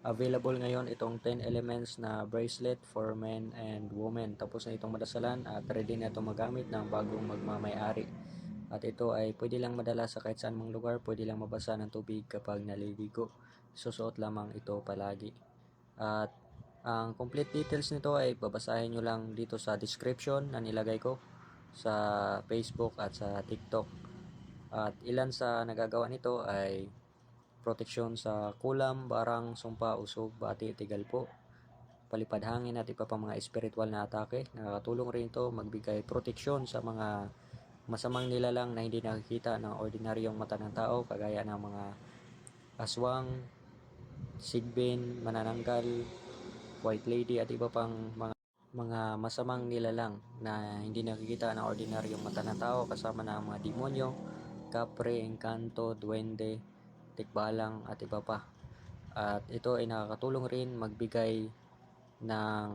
Available ngayon itong 10 elements na bracelet for men and women. Tapos na itong madasalan at ready na itong magamit ng bagong magmamayari. At ito ay pwede lang madala sa kahit saan mang lugar, pwede lang mabasa ng tubig kapag naliligo. Susuot lamang ito palagi. At ang complete details nito ay babasahin nyo lang dito sa description na nilagay ko sa Facebook at sa TikTok. At ilan sa nagagawa nito ay proteksyon sa kulam, barang, sumpa, usog, bati, tigalpo, palipad hangin at iba pang mga espiritual na atake. Nakakatulong rin ito magbigay proteksyon sa mga masamang nilalang na hindi nakikita ng ordinaryong mata ng tao kagaya ng mga aswang, sigbin, manananggal, white lady at iba pang mga mga masamang nilalang na hindi nakikita ng ordinaryong mata ng tao kasama na ang mga demonyo, kapre, engkanto, duwende, tikbalang at iba pa. At ito ay nakakatulong rin magbigay ng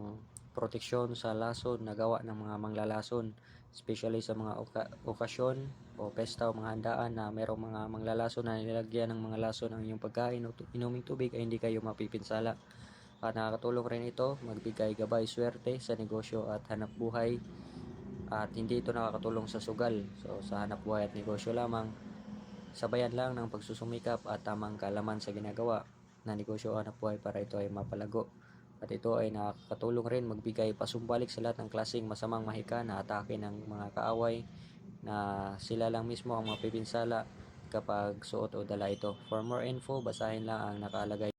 proteksyon sa lason na gawa ng mga manglalason especially sa mga oka- okasyon o pesta o mga handaan na merong mga manglalason na nilagyan ng mga lason ang iyong pagkain o inuming tubig ay hindi kayo mapipinsala. At nakakatulong rin ito magbigay gabay swerte sa negosyo at hanap buhay at hindi ito nakakatulong sa sugal. So sa hanap buhay at negosyo lamang sabayan lang ng pagsusumikap at tamang kalaman sa ginagawa na negosyo o buhay para ito ay mapalago. At ito ay nakakatulong rin magbigay pasumbalik sa lahat ng klaseng masamang mahika na atake ng mga kaaway na sila lang mismo ang mapipinsala kapag suot o dala ito. For more info, basahin lang ang nakalagay